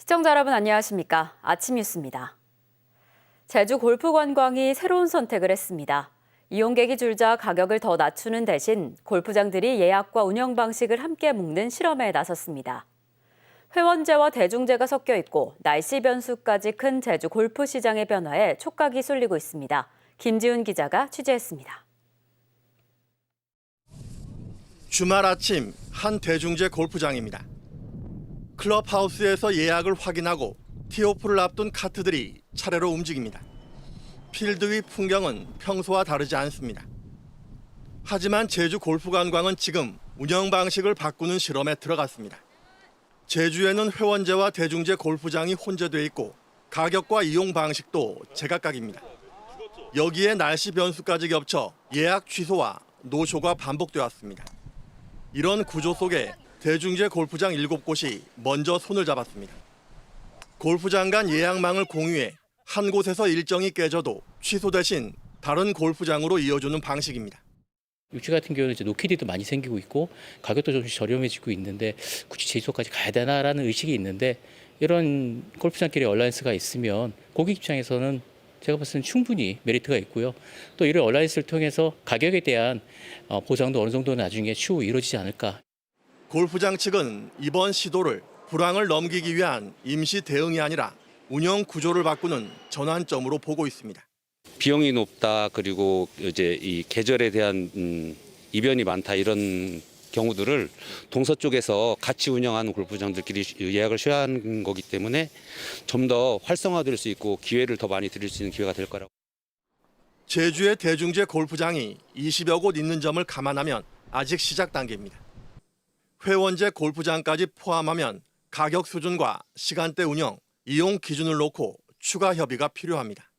시청자 여러분 안녕하십니까? 아침 뉴스입니다. 제주 골프 관광이 새로운 선택을 했습니다. 이용객이 줄자 가격을 더 낮추는 대신 골프장들이 예약과 운영 방식을 함께 묶는 실험에 나섰습니다. 회원제와 대중제가 섞여 있고 날씨 변수까지 큰 제주 골프 시장의 변화에 촉각이 쏠리고 있습니다. 김지훈 기자가 취재했습니다. 주말 아침 한 대중제 골프장입니다. 클럽하우스에서 예약을 확인하고 티오프를 앞둔 카트들이 차례로 움직입니다. 필드 위 풍경은 평소와 다르지 않습니다. 하지만 제주 골프 관광은 지금 운영 방식을 바꾸는 실험에 들어갔습니다. 제주에는 회원제와 대중제 골프장이 혼재돼 있고 가격과 이용 방식도 제각각입니다. 여기에 날씨 변수까지 겹쳐 예약 취소와 노쇼가 반복되었습니다. 이런 구조 속에 대중제 골프장 7곳이 먼저 손을 잡았습니다. 골프장 간 예약망을 공유해 한 곳에서 일정이 깨져도 취소 대신 다른 골프장으로 이어주는 방식입니다. 육지 같은 경우는 이제 노키디도 많이 생기고 있고 가격도 좀 저렴해지고 있는데 굳이 제주도까지 가야 되나라는 의식이 있는데 이런 골프장끼리 얼라이언스가 있으면 고객 입장에서는 제가 봤을 때는 충분히 메리트가 있고요. 또 이런 얼라이언스를 통해서 가격에 대한 어, 보장도 어느 정도 나중에 추후 이루어지지 않을까 골프장 측은 이번 시도를 불황을 넘기기 위한 임시 대응이 아니라 운영 구조를 바꾸는 전환점으로 보고 있습니다. 비용이 높다 그리고 이제 이 계절에 대한 음, 이변이 많다 이런 경우들을 동서 쪽에서 같이 운영하는 골프장들끼리 예약을 쉬한 거기 때문에 좀 더 활성화될 수 있고 기회를 더 많이 드릴 수 있는 기회가 될 거라고. 제주의 대중제 골프장이 20여 곳 있는 점을 감안하면 아직 시작 단계입니다. 회원제 골프장까지 포함하면 가격 수준과 시간대 운영, 이용 기준을 놓고 추가 협의가 필요합니다.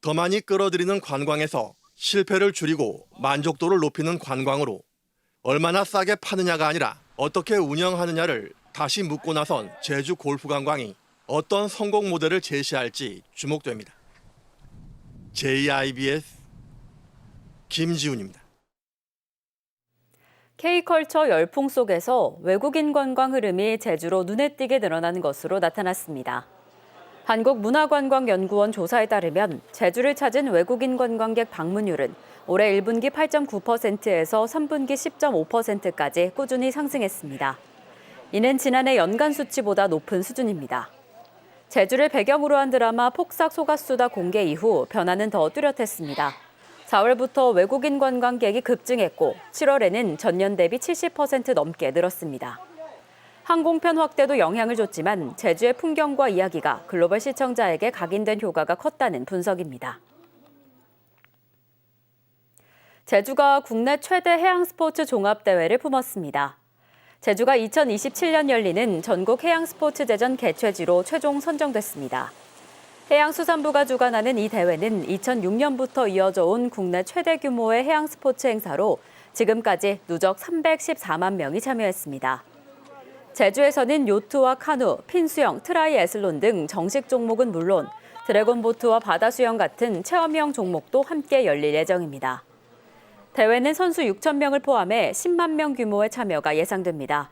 더 많이 끌어들이는 관광에서 실패를 줄이고 만족도를 높이는 관광으로 얼마나 싸게 파느냐가 아니라 어떻게 운영하느냐를 다시 묻고 나선 제주 골프 관광이 어떤 성공 모델을 제시할지 주목됩니다. JIBS 김지훈입니다. K컬처 열풍 속에서 외국인 관광 흐름이 제주로 눈에 띄게 늘어나는 것으로 나타났습니다. 한국문화관광연구원 조사에 따르면 제주를 찾은 외국인 관광객 방문율은 올해 1분기 8.9%에서 3분기 10.5%까지 꾸준히 상승했습니다. 이는 지난해 연간 수치보다 높은 수준입니다. 제주를 배경으로 한 드라마 폭삭 소가수다 공개 이후 변화는 더 뚜렷했습니다. 4월부터 외국인 관광객이 급증했고 7월에는 전년 대비 70% 넘게 늘었습니다. 항공편 확대도 영향을 줬지만 제주의 풍경과 이야기가 글로벌 시청자에게 각인된 효과가 컸다는 분석입니다. 제주가 국내 최대 해양 스포츠 종합대회를 품었습니다. 제주가 2027년 열리는 전국 해양 스포츠 대전 개최지로 최종 선정됐습니다. 해양수산부가 주관하는 이 대회는 2006년부터 이어져 온 국내 최대 규모의 해양 스포츠 행사로 지금까지 누적 314만 명이 참여했습니다. 제주에서는 요트와 카누, 핀수영, 트라이 애슬론 등 정식 종목은 물론 드래곤보트와 바다수영 같은 체험형 종목도 함께 열릴 예정입니다. 대회는 선수 6천 명을 포함해 10만 명 규모의 참여가 예상됩니다.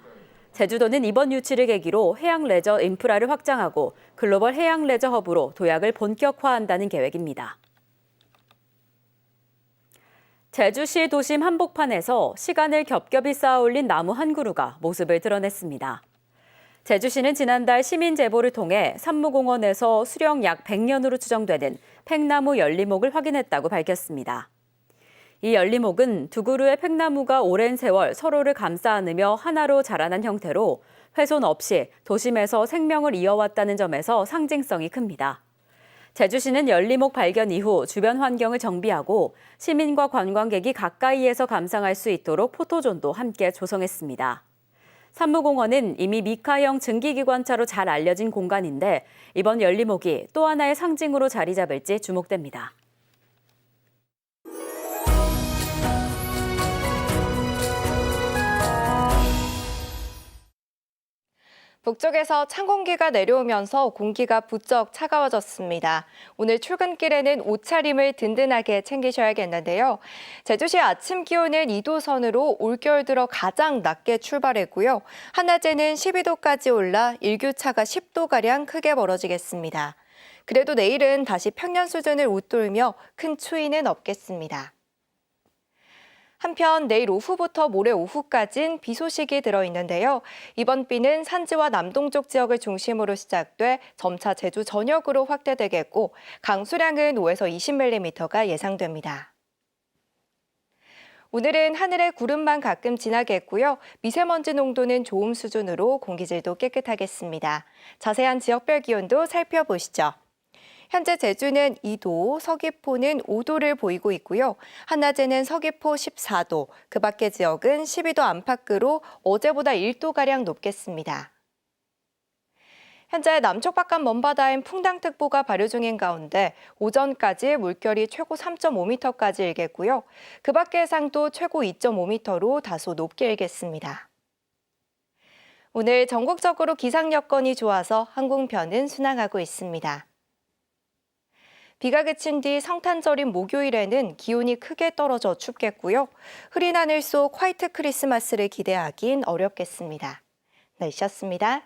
제주도는 이번 유치를 계기로 해양 레저 인프라를 확장하고 글로벌 해양 레저 허브로 도약을 본격화한다는 계획입니다. 제주시 도심 한복판에서 시간을 겹겹이 쌓아 올린 나무 한 그루가 모습을 드러냈습니다. 제주시는 지난달 시민 제보를 통해 산무공원에서 수령 약 100년으로 추정되는 팽나무 열리목을 확인했다고 밝혔습니다. 이 열리목은 두 그루의 팽나무가 오랜 세월 서로를 감싸 안으며 하나로 자라난 형태로 훼손 없이 도심에서 생명을 이어왔다는 점에서 상징성이 큽니다. 제주시는 열리목 발견 이후 주변 환경을 정비하고 시민과 관광객이 가까이에서 감상할 수 있도록 포토존도 함께 조성했습니다. 산무공원은 이미 미카형 증기기관차로 잘 알려진 공간인데 이번 열리목이 또 하나의 상징으로 자리 잡을지 주목됩니다. 북쪽에서 찬 공기가 내려오면서 공기가 부쩍 차가워졌습니다. 오늘 출근길에는 옷차림을 든든하게 챙기셔야겠는데요. 제주시 아침 기온은 2도 선으로 올겨울 들어 가장 낮게 출발했고요. 한낮에는 12도까지 올라 일교차가 10도가량 크게 벌어지겠습니다. 그래도 내일은 다시 평년 수준을 웃돌며 큰 추위는 없겠습니다. 한편 내일 오후부터 모레 오후까진 비 소식이 들어있는데요. 이번 비는 산지와 남동쪽 지역을 중심으로 시작돼 점차 제주 전역으로 확대되겠고 강수량은 5에서 20mm가 예상됩니다. 오늘은 하늘에 구름만 가끔 지나겠고요. 미세먼지 농도는 좋음 수준으로 공기질도 깨끗하겠습니다. 자세한 지역별 기온도 살펴보시죠. 현재 제주는 2도, 서귀포는 5도를 보이고 있고요. 한낮에는 서귀포 14도, 그 밖의 지역은 12도 안팎으로 어제보다 1도가량 높겠습니다. 현재 남쪽 바깥 먼바다엔 풍랑특보가 발효 중인 가운데 오전까지 물결이 최고 3.5m까지 일겠고요. 그 밖의 해상도 최고 2.5m로 다소 높게 일겠습니다. 오늘 전국적으로 기상 여건이 좋아서 항공편은 순항하고 있습니다. 비가 그친 뒤 성탄절인 목요일에는 기온이 크게 떨어져 춥겠고요. 흐린 하늘 속 화이트 크리스마스를 기대하긴 어렵겠습니다. 날씨였습니다.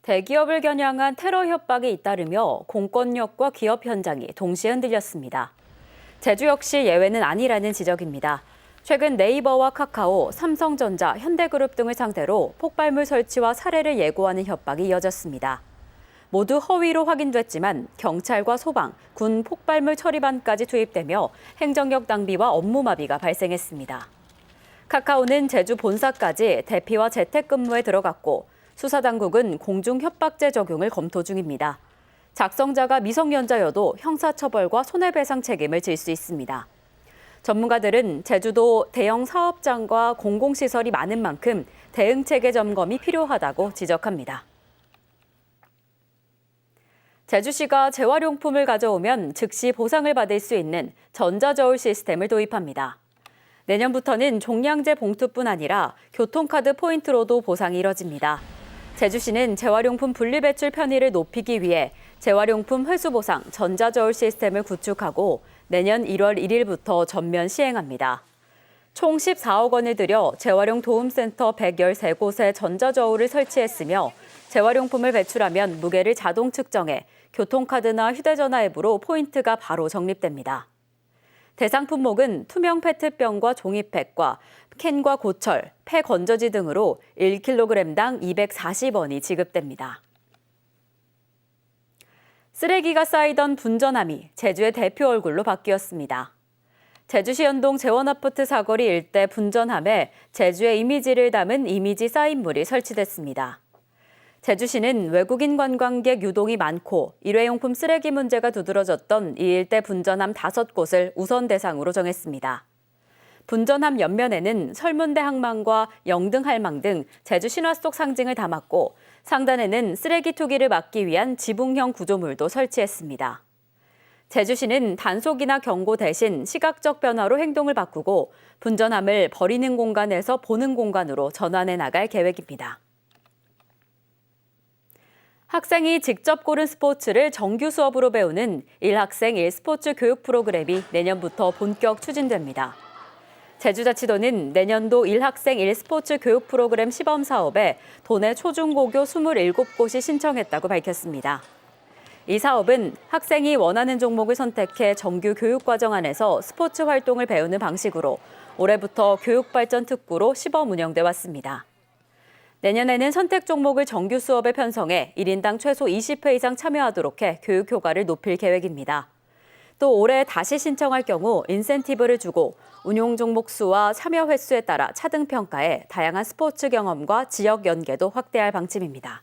대기업을 겨냥한 테러 협박이 잇따르며 공권력과 기업 현장이 동시에 흔들렸습니다. 제주 역시 예외는 아니라는 지적입니다. 최근 네이버와 카카오, 삼성전자, 현대그룹 등을 상대로 폭발물 설치와 살해를 예고하는 협박이 이어졌습니다. 모두 허위로 확인됐지만 경찰과 소방, 군 폭발물 처리반까지 투입되며 행정력 낭비와 업무 마비가 발생했습니다. 카카오는 제주 본사까지 대피와 재택근무에 들어갔고 수사당국은 공중 협박죄 적용을 검토 중입니다. 작성자가 미성년자여도 형사처벌과 손해배상 책임을 질 수 있습니다. 전문가들은 제주도 대형 사업장과 공공시설이 많은 만큼 대응 체계 점검이 필요하다고 지적합니다. 제주시가 재활용품을 가져오면 즉시 보상을 받을 수 있는 전자저울 시스템을 도입합니다. 내년부터는 종량제 봉투뿐 아니라 교통카드 포인트로도 보상이 이뤄집니다. 제주시는 재활용품 분리배출 편의를 높이기 위해 재활용품 회수 보상 전자저울 시스템을 구축하고 내년 1월 1일부터 전면 시행합니다. 총 14억 원을 들여 재활용 도움센터 113곳에 전자저울을 설치했으며 재활용품을 배출하면 무게를 자동 측정해 교통카드나 휴대전화 앱으로 포인트가 바로 적립됩니다. 대상 품목은 투명 페트병과 종이팩과 캔과 고철, 폐 건저지 등으로 1kg당 240원이 지급됩니다. 쓰레기가 쌓이던 분전함이 제주의 대표 얼굴로 바뀌었습니다. 제주시 연동 재원아파트 사거리 일대 분전함에 제주의 이미지를 담은 이미지 사인물이 설치됐습니다. 제주시는 외국인 관광객 유동이 많고 일회용품 쓰레기 문제가 두드러졌던 이 일대 분전함 다섯 곳을 우선 대상으로 정했습니다. 분전함 옆면에는 설문대 항망과 영등할망 등 제주 신화 속 상징을 담았고 상단에는 쓰레기 투기를 막기 위한 지붕형 구조물도 설치했습니다. 제주시는 단속이나 경고 대신 시각적 변화로 행동을 바꾸고 분전함을 버리는 공간에서 보는 공간으로 전환해 나갈 계획입니다. 학생이 직접 고른 스포츠를 정규 수업으로 배우는 1학생 1스포츠 교육 프로그램이 내년부터 본격 추진됩니다. 제주자치도는 내년도 1학생 1스포츠 교육 프로그램 시범 사업에 도내 초중고교 27곳이 신청했다고 밝혔습니다. 이 사업은 학생이 원하는 종목을 선택해 정규 교육 과정 안에서 스포츠 활동을 배우는 방식으로 올해부터 교육발전 특구로 시범 운영돼 왔습니다. 내년에는 선택 종목을 정규 수업에 편성해 1인당 최소 20회 이상 참여하도록 해 교육 효과를 높일 계획입니다. 또 올해 다시 신청할 경우 인센티브를 주고 운용 종목 수와 참여 횟수에 따라 차등 평가에 다양한 스포츠 경험과 지역 연계도 확대할 방침입니다.